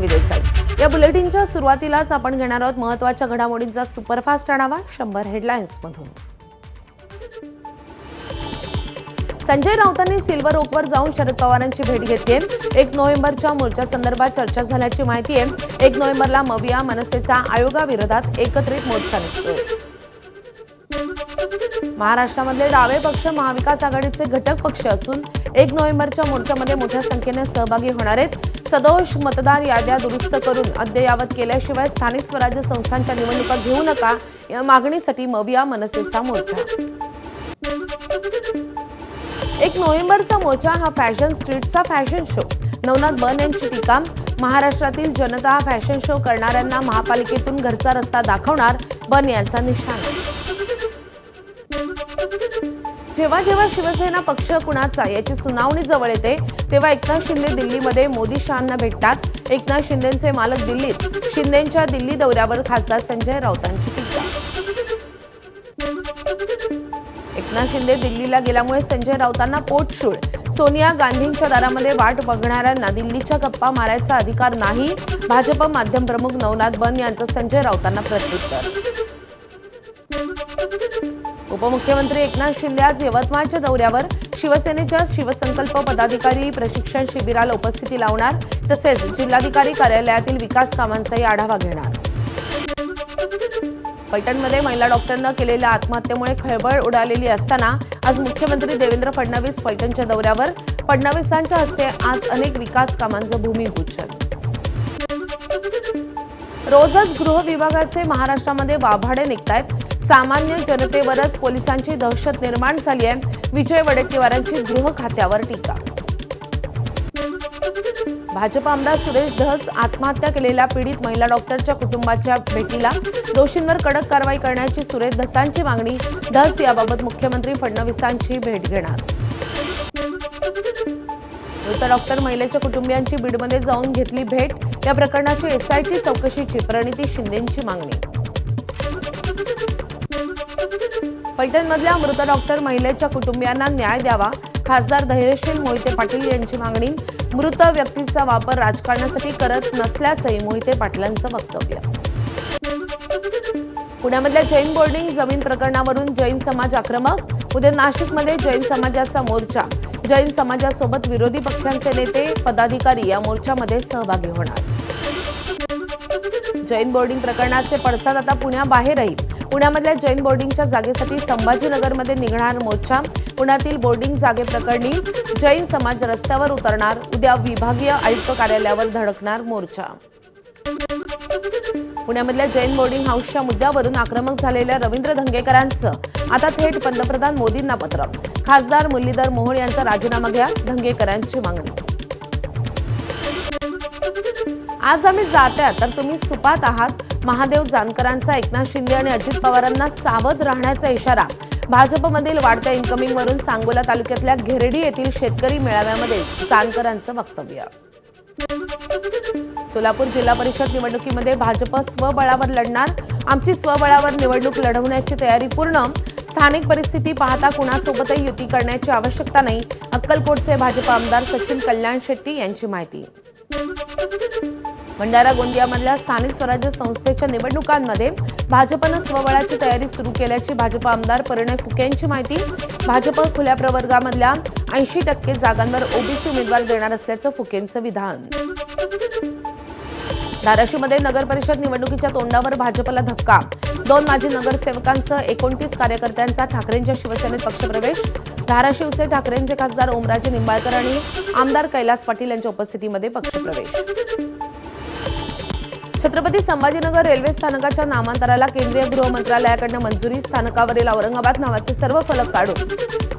जान्हवी देसाई या बुलेटिनच्या सुरुवातीलाच आपण घेणार आहोत महत्त्वाच्या घडामोडींचा सुपरफास्ट आढावा शंभर हेडलाईन्समधून संजय राऊतांनी सिल्वर ओकवर जाऊन शरद पवारांची भेट घेतली एक नोव्हेंबरच्या मोर्चा संदर्भात चर्चा झाल्याची माहिती आहे एक नोव्हेंबरला मविया मनसेचा आयोगाविरोधात एकत्रित मोर्चा निघतोय. महाराष्ट्रामधले डावे पक्ष महाविकास आघाडीचे घटक पक्ष असून एक नोव्हेंबरच्या मोर्चामध्ये मोठ्या संख्येने सहभागी होणार आहेत. सदोष मतदार याद्या दुरुस्त करून अद्ययावत केल्याशिवाय स्थानिक स्वराज्य संस्थांच्या निवडणुका घेऊ नका या मागणीसाठी मविया मनसेचा मोर्चा. एक नोव्हेंबरचा मोर्चा हा फॅशन स्ट्रीटचा फॅशन शो. नवनाथ बन यांची टीका महाराष्ट्रातील जनता फॅशन शो करणाऱ्यांना महापालिकेतून घरचा रस्ता दाखवणार बन यांचा निशाणा. जेव्हा जेव्हा शिवसेना पक्ष कुणाचा याची सुनावणी जवळ येते तेव्हा एकनाथ शिंदे दिल्लीमध्ये मोदी शहांना भेटतात. एकनाथ शिंदेचे मालक दिल्लीत. शिंदेच्या दिल्ली दौऱ्यावर खासदार संजय राऊतांची टीका. एकनाथ शिंदे दिल्लीला गेल्यामुळे संजय राऊतांना पोटशूळ सोनिया गांधींच्या दारामध्ये वाट बघणाऱ्यांना दिल्लीच्या गप्पा मारायचा अधिकार नाही. भाजप माध्यम प्रमुख नवनाथ बन यांचं संजय राऊतांना प्रत्युत्तर. उपमुख्यमंत्री एकनाथ शिंदे आज यवतमाळच्या दौऱ्यावर शिवसेनेच्या शिवसंकल्प पदाधिकारी प्रशिक्षण शिबिराला उपस्थिती लावणार तसेच जिल्हाधिकारी कार्यालयातील विकास कामांचाही आढावा घेणार. पैठणमध्ये महिला डॉक्टरनं केलेल्या आत्महत्येमुळे खळबळ उडालेली असताना आज मुख्यमंत्री देवेंद्र फडणवीस पैठणच्या दौऱ्यावर. फडणवीसांच्या हस्ते आज अनेक विकास कामांचं भूमिपूजन. रोजच गृह विभागाचे महाराष्ट्रामध्ये वाभाडे निघतायत. सामान्य जनतेवरच पोलिसांची दहशत निर्माण झाली आहे. विजय वडेट्टीवारांची गृह खात्यावर टीका. भाजप आमदार सुरेश धस आत्महत्या केलेल्या पीडित महिला डॉक्टरच्या कुटुंबाच्या भेटीला दोषींवर कडक कारवाई करण्याची सुरेश धसांची मागणी. धस याबाबत मुख्यमंत्री फडणवीसांची भेट घेणार. मृत डॉक्टर महिलेच्या कुटुंबियांची बीडमध्ये जाऊन घेतली भेट. या प्रकरणाची एसआयटी चौकशीची प्रणिती शिंदेंची मागणी. पैठणमधल्या मृत डॉक्टर महिलेच्या कुटुंबियांना न्याय द्यावा. खासदार धैर्यशील मोहिते पाटील यांची मागणी. मृत व्यक्तीचा वापर राजकारणासाठी करत नसल्याचंही मोहिते पाटलांचं वक्तव्य. पुण्यामधल्या जैन बोर्डिंग जमीन प्रकरणावरून जैन समाज आक्रमक. उद्या नाशिकमध्ये जैन समाजाचा मोर्चा. जैन समाजासोबत विरोधी पक्षांचे नेते पदाधिकारी या मोर्चामध्ये सहभागी होणार. जैन बोर्डिंग प्रकरणाचे पडसाद आता पुण्याबाहेरही. पुण्यामधल्या जैन बोर्डिंगच्या जागेसाठी संभाजीनगरमध्ये निघणार मोर्चा. पुण्यातील बोर्डिंग जागेप्रकरणी जैन समाज रस्त्यावर उतरणार. उद्या विभागीय आयुक्त कार्यालयावर धडकणार मोर्चा. पुण्यामधल्या जैन बोर्डिंग हाऊसच्या मुद्द्यावरून आक्रमक झालेल्या रवींद्र धंगेकरांचं. आता थेट पंतप्रधान मोदींना पत्र. खासदार मुरलीधर मोहोळ यांचा राजीनामा घ्या धंगेकरांची मागणी. आज आम्ही जात्या तर तुम्ही सुपात आहात. महादेव जानकरांचा एकनाथ शिंदे आणि अजित पवारांना सावध राहण्याचा इशारा. भाजपमधील वाढत्या इन्कमिंगवरून सांगोला तालुक्यातल्या घेरडी येथील शेतकरी मेळाव्यामध्ये जानकरांचं वक्तव्य. सोलापूर जिल्हा परिषद निवडणुकीमध्ये भाजप स्वबळावर लढणार. आमची स्वबळावर निवडणूक लढवण्याची तयारी पूर्ण. स्थानिक परिस्थिती पाहता कुणासोबतही युती करण्याची आवश्यकता नाही. अक्कलकोटचे भाजप आमदार सचिन कल्याण शेट्टी यांची माहिती. भंडारा गोंदियामधल्या स्थानिक स्वराज्य संस्थेच्या निवडणुकांमध्ये भाजपनं स्वबळाची तयारी सुरू केल्याची भाजप आमदार परिणय फुके यांची माहिती. भाजप खुल्या प्रवर्गामधल्या ऐंशी टक्के जागांवर ओबीसी उमेदवार देणार असल्याचं फुकेंचं विधान. धाराशिवमध्ये नगर परिषद निवडणुकीच्या तोंडावर भाजपला धक्का. दोन माजी नगरसेवकांसह एकोणतीस कार्यकर्त्यांचा ठाकरेंच्या शिवसेनेत पक्षप्रवेश. धाराशिवचे ठाकरेंचे खासदार ओमराजे निंबाळकर आणि आमदार कैलास पाटील यांच्या उपस्थितीमध्ये पक्षप्रवेश. छत्रपती संभाजीनगर रेल्वे स्थानकाच्या नामांतराला केंद्रीय गृह मंत्रालयाकडनं मंजुरी स्थानकावरील औरंगाबाद नावाचे सर्व फलक काढून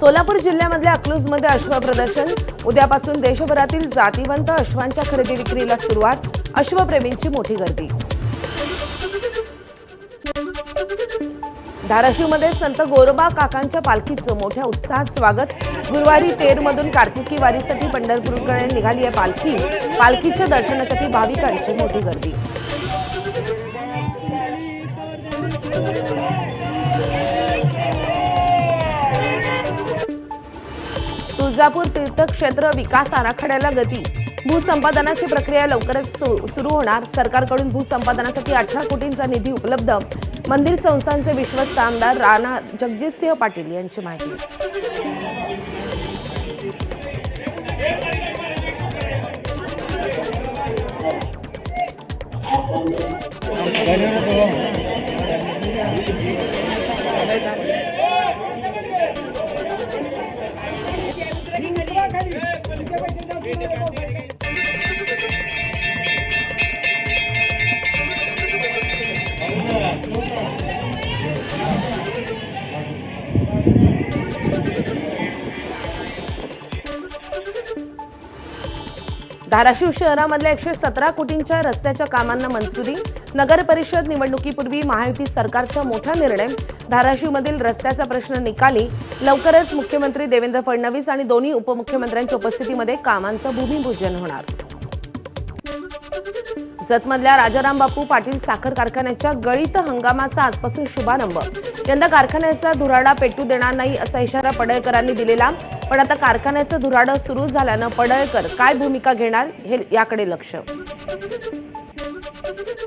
सोलापूर जिल्ह्यामधल्या अकलूजमध्ये अश्व प्रदर्शन. उद्यापासून देशभरातील जातीवंत अश्वांच्या खरेदी विक्रीला सुरुवात अश्वप्रेमींची मोठी गर्दी. धाराशिवमध्ये संत गोरोबा काकांच्या पालखीचं मोठ्या उत्साहात स्वागत. गुरुवारी तेरमधून कार्तिकी वारीसाठी पंढरपूरकडे निघाली आहे पालखी. पालखीच्या दर्शनासाठी भाविकांची मोठी गर्दी. तुळजापूर तीर्थक्षेत्र विकास आराखड्याला गती. भूसंपादनाची प्रक्रिया लवकरच सुरू होणार. सरकारकडून भूसंपादनासाठी अठरा कोटींचा निधी उपलब्ध. मंदिर संस्थांचे विश्वस्त आमदार राणा जगजितसिंह पाटील यांची माहिती. धाराशिव शहरामधल्या एकशे सतरा कोटींच्या रस्त्याच्या कामांना मंजुरी. नगर परिषद निवडणुकीपूर्वी महायुती सरकारचा मोठा निर्णय. धाराशिवमधील रस्त्याचा प्रश्न निकाली लवकरच मुख्यमंत्री देवेंद्र फडणवीस आणि दोन्ही उपमुख्यमंत्र्यांच्या उपस्थितीमध्ये कामांचं भूमिपूजन होणार. जतमधल्या राजाराम बापू पाटील साखर कारखान्याच्या गळीत हंगामाचा आजपासून शुभारंभ. यंदा कारखान्याचा धुराडा पेटू देणार नाही असा इशारा पडळकरांनी दिलेला पण आता कारखान्याचं धुराडं सुरू झाल्यानं पडळकर काय भूमिका घेणार हे याकडे लक्ष.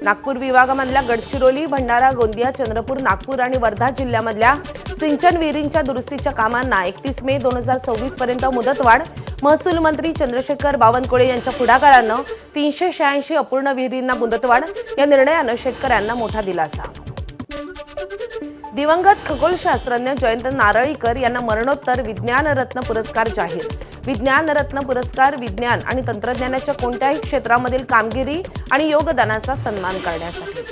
नागपूर विभागामधल्या गडचिरोली भंडारा गोंदिया चंद्रपूर नागपूर आणि वर्धा जिल्ह्यामधल्या सिंचन विहिरींच्या दुरुस्तीच्या कामांना एकतीस मे दोन हजार सव्वीस पर्यंत मुदतवाढ. महसूल मंत्री चंद्रशेखर बावनकुळे यांच्या पुढाकारानं तीनशे शहाऐंशी अपूर्ण विहिरींना मुदतवाढ. या निर्णयानं शेतकऱ्यांना मोठा दिलासा. दिवंगत खगोलशास्त्रज्ञ जयंत नारळीकर यांना मरणोत्तर विज्ञानरत्न पुरस्कार जाहीर. विज्ञान रत्न पुरस्कार विज्ञान आणि तंत्रज्ञानाच्या कोणत्याही क्षेत्रामधील कामगिरी आणि योगदानाचा सन्मान करण्यासाठी.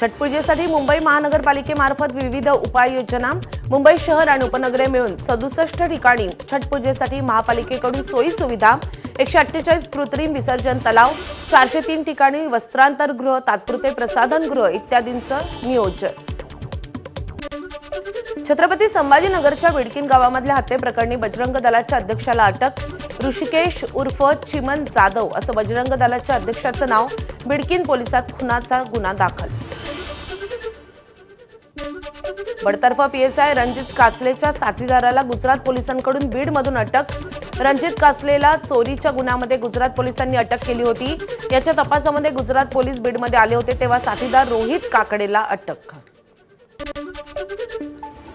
छटपूजेसाठी मुंबई महानगरपालिकेमार्फत विविध उपाययोजना मुंबई शहर आणि उपनगरे मिळून सदुसष्ट ठिकाणी छटपूजेसाठी महापालिकेकडून सोयी सुविधा एकशे अठ्ठेचाळीस कृत्रिम विसर्जन तलाव चारशे तीन ठिकाणी वस्त्रांतरगृह तात्पुरते प्रसाधनगृह इत्यादींचं नियोजन. छत्रपती संभाजीनगरच्या विडकीन गावामधल्या हत्येप्रकरणी बजरंग दलाच्या अध्यक्षाला अटक ऋषिकेश उर्फ चिमन जाधव असं बजरंग दलाच्या अध्यक्षाचं नाव बिडकीन पोलिसात खुनाचा गुन्हा दाखल. बडतर्फ पीएसआय रणजित कासलेच्या साथीदाराला गुजरात पोलिसांकडून बीडमधून अटक. रणजित कासलेला चोरीच्या गुन्ह्यामध्ये गुजरात पोलिसांनी अटक केली होती. याच्या तपासामध्ये गुजरात पोलीस बीडमध्ये आले होते तेव्हा साथीदार रोहित काकडेला अटक.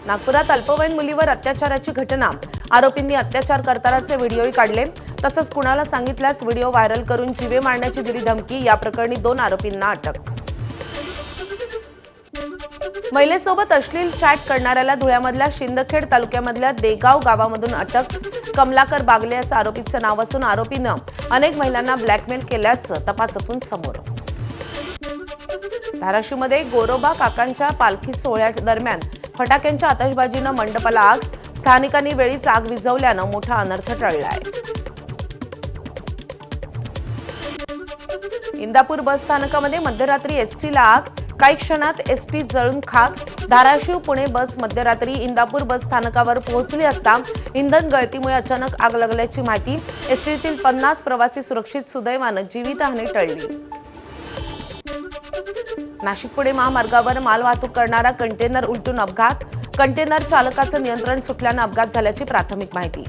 नागपुरात अल्पवयीन मुलीवर अत्याचाराची घटना. आरोपींनी अत्याचार करतानाचे व्हिडिओही काढले. तसंच कुणाला सांगितल्यास व्हिडिओ व्हायरल करून जीवे मारण्याची दिली धमकी या प्रकरणी दोन आरोपींना अटक. महिलेसोबत अश्लील चॅट करणाऱ्याला धुळ्यामधल्या शिंदखेड तालुक्यामधल्या देगाव गावामधून अटक. कमलाकर बागले असं आरोपीचं नाव असून आरोपीनं अनेक महिलांना ब्लॅकमेल केल्याचं तपासातून समोर. धाराशिवमध्ये गोरोबा काकांच्या पालखी सोहळ्या दरम्यान फटाक्यांच्या आतषबाजीनं मंडपाला आग. स्थानिकांनी वेळीच आग विझवल्यानं मोठा अनर्थ टळलाय. इंदापूर बस स्थानकामध्ये मध्यरात्री एसटीला आग. काही क्षणात एसटी जळून खाक. धाराशिव पुणे बस मध्यरात्री इंदापूर बस स्थानकावर पोहोचली असता इंधन गळतीमुळे अचानक आग लागल्याची माहिती एसटीतील पन्नास प्रवासी सुरक्षित सुदैवानं जीवितहानी टळली. नाशिक पुणे महामार्गावर माल वाहतूक करणारा कंटेनर उलटून अपघात. कंटेनर चालकाचं नियंत्रण सुटल्यानं अपघात झाल्याची प्राथमिक माहिती.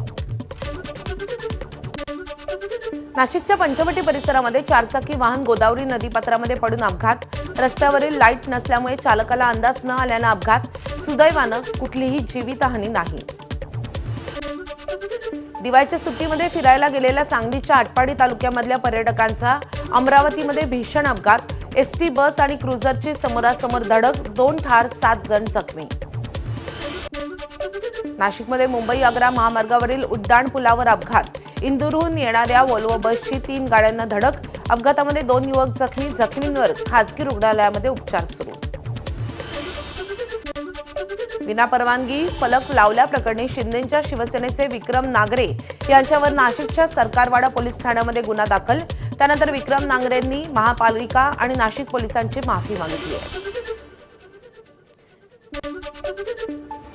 नाशिकच्या पंचवटी परिसरामध्ये चारचाकी वाहन गोदावरी नदीपात्रामध्ये पडून अपघात. रस्त्यावरील लाइट नसल्यामुळे चालकाला अंदाज न आल्यानं अपघात. सुदैवानं कुठलीही जीवितहानी नाही. दिवाळीच्या सुट्टीमध्ये फिरायला गेलेल्या सांगलीच्या आटपाडी तालुक्यामधल्या पर्यटकांचा अमरावतीमध्ये भीषण अपघात. एसटी बस आणि क्रुझरची समोरासमोर धडक दोन ठार सात जण जखमी. नाशिकमध्ये मुंबई आग्रा महामार्गावरील उड्डाण पुलावर अपघात. इंदूरहून येणाऱ्या वॉल्वो बसची तीन गाड्यांना धडक. अपघातामध्ये दोन युवक जखमी जखमींवर खासगी रुग्णालयामध्ये उपचार सुरू. विनापरवानगी फलक लावल्याप्रकरणी शिंदेच्या शिवसेनेचे विक्रम नागरे यांच्यावर नाशिकच्या सरकारवाडा पोलीस ठाण्यामध्ये गुन्हा दाखल. त्यानंतर विक्रम नांगरेंनी महापालिका आणि नाशिक पोलिसांची माफी मागितली. आहे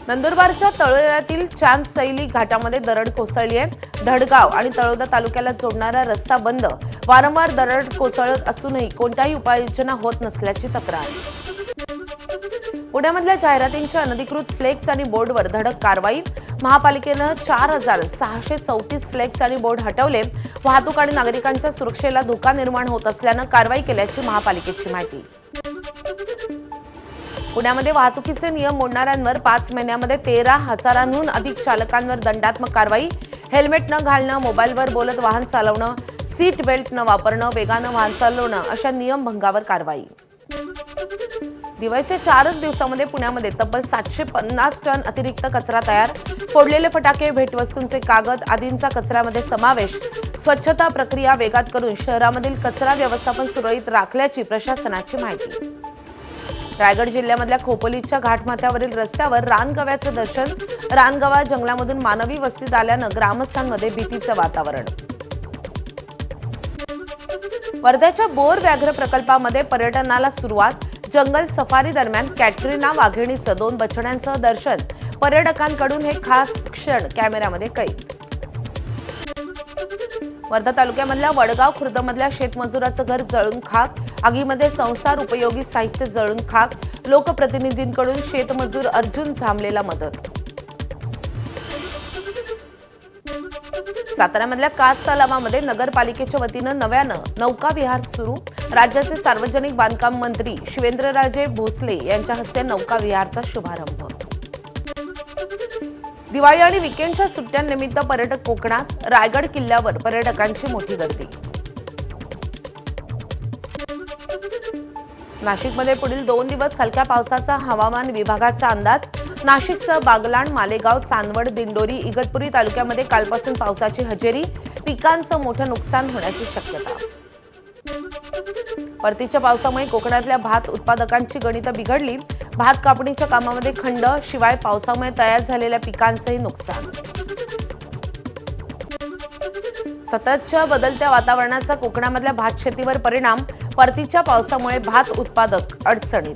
नंदुरबारच्या तळोद्यातील चांद सैली घाटामध्ये दरड कोसळली आहे. धडगाव आणि तळोदा तालुक्याला जोडणारा रस्ता बंद. वारंवार दरड कोसळत असूनही कोणत्याही उपाययोजना होत नसल्याची तक्रार. पुण्यामधल्या जाहिरातींच्या अनधिकृत फ्लेक्स आणि बोर्डवर धडक कारवाई. महापालिकेनं चार हजार सहाशे चौतीस फ्लेक्स आणि बोर्ड हटवले. वाहतूक आणि नागरिकांच्या सुरक्षेला धोका निर्माण होत असल्यानं कारवाई केल्याची महापालिकेची माहिती. पुण्यामध्ये वाहतुकीचे नियम मोडणाऱ्यांवर पाच महिन्यामध्ये तेरा हजारांहून अधिक चालकांवर दंडात्मक कारवाई. हेल्मेट न घालणं मोबाईलवर बोलत वाहन चालवणं सीट बेल्ट न वापरणं वेगानं वाहन चालवणं अशा नियमभंगावर कारवाई. दिवाळीच्या चारच दिवसामध्ये पुण्यामध्ये तब्बल सातशे पन्नास टन अतिरिक्त कचरा तयार. फोडलेले फटाके भेटवस्तूंचे कागद आदींचा कचऱ्यामध्ये समावेश. स्वच्छता प्रक्रिया वेगात करून शहरामधील कचरा व्यवस्थापन सुरळीत राखल्याची प्रशासनाची माहिती. रायगड जिल्ह्यामधल्या खोपोलीच्या घाटमाथ्यावरील रस्त्यावर रानगव्याचं दर्शन रानगवा जंगलामधून मानवी वस्तीत आल्यानं ग्रामस्थांमध्ये भीतीचं वातावरण. वर्ध्याच्या बोर व्याघ्र प्रकल्पामध्ये पर्यटनाला सुरुवात. जंगल सफारी दरम्यान कॅटरीना वाघिणीचं दोन बछड्यांसह दर्शन. पर्यटकांकडून हे खास क्षण कॅमेऱ्यामध्ये कैद. वर्धा तालुक्यामधल्या वडगाव खुर्दमधल्या शेतमजुराचं घर जळून खाक. आगीमध्ये संसार उपयोगी साहित्य जळून खाक. लोकप्रतिनिधींकडून शेतमजूर अर्जुन झांबलेला मदत. साताऱ्यामधल्या कास तलावामध्ये नगरपालिकेच्या वतीनं नव्यानं नौका विहार सुरू. राज्याचे सार्वजनिक बांधकाम मंत्री शिवेंद्रराजे भोसले यांच्या हस्ते नौका विहारचा शुभारंभ. दिवाळी आणि विकेंडच्या सुट्ट्यांनिमित्त पर्यटक कोकणात रायगड किल्ल्यावर पर्यटकांची मोठी गर्दी. नाशिकमध्ये पुढील दोन दिवस हलक्या पावसाचा हवामान विभागाचा अंदाज. नाशिकचं बागलाण मालेगाव चांदवड दिंडोरी इगतपुरी तालुक्यामध्ये कालपासून पावसाची हजेरी. पिकांचं मोठं नुकसान होण्याची शक्यता. परतीच्या पावसामुळे कोकणातल्या भात उत्पादकांची गणितं बिघडली. भात कापणीच्या कामामध्ये खंड शिवाय पावसामुळे तयार झालेल्या पिकांचंही नुकसान. सततच्या बदलत्या वातावरणाचा कोकणामधल्या भात शेतीवर परिणाम परतीच्या पावसामुळे भात उत्पादक अडचणीत.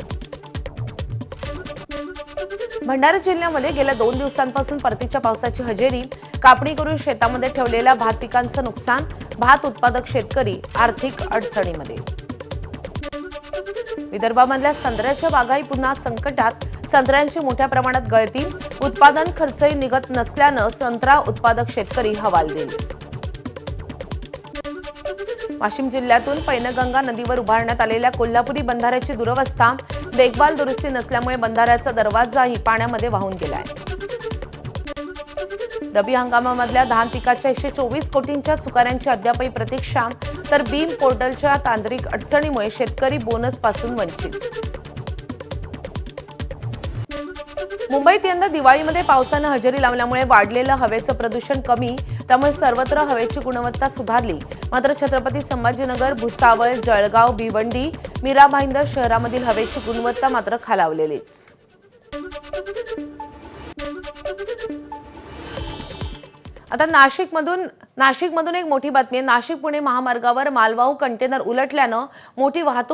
भंडारा जिल्ह्यामध्ये गेल्या दोन दिवसांपासून परतीच्या पावसाची हजेरी कापणी करून शेतामध्ये ठेवलेल्या भात पिकांचं नुकसान भात उत्पादक शेतकरी आर्थिक अडचणीमध्ये. विदर्भामधल्या संत्र्याच्या बागाही पुन्हा संकटात. संत्र्यांची मोठ्या प्रमाणात गळती उत्पादन खर्चही निघत नसल्यानं संत्रा उत्पादक शेतकरी हवालदिल वाशिम जिल्ह्यातून पैनगंगा नदीवर उभारण्यात आलेल्या कोल्हापुरी बंधाऱ्याची दुरवस्था देखभाल दुरुस्ती नसल्यामुळे बंधाऱ्याचा दरवाजाही पाण्यामध्ये वाहून गेलाय. रबी हंगामामधल्या धान पिकाच्या एकशे चोवीस कोटींच्या चुकाऱ्यांची अद्यापही प्रतीक्षा तर बीम पोर्टलच्या तांत्रिक अडचणीमुळे शेतकरी बोनसपासून वंचित. मुंबईत यंदा दिवाळीमध्ये पावसानं हजेरी लावल्यामुळे वाढलेलं हवेचं प्रदूषण कमी त्यामुळे सर्वत्र हवेची गुणवत्ता सुधारली. मात्र छत्रपती संभाजीनगर भुसावळ जळगाव भिवंडी मीरा भाईंदर शहरामधील हवेची गुणवत्ता मात्र खालावलेलीच. आता नाशिकमधून नाशिकमधून एक मोठी बातमी आहे. नाशिक पुणे महामार्गावर मालवाहू कंटेनर उलटल्यानं मोठी वाहतूक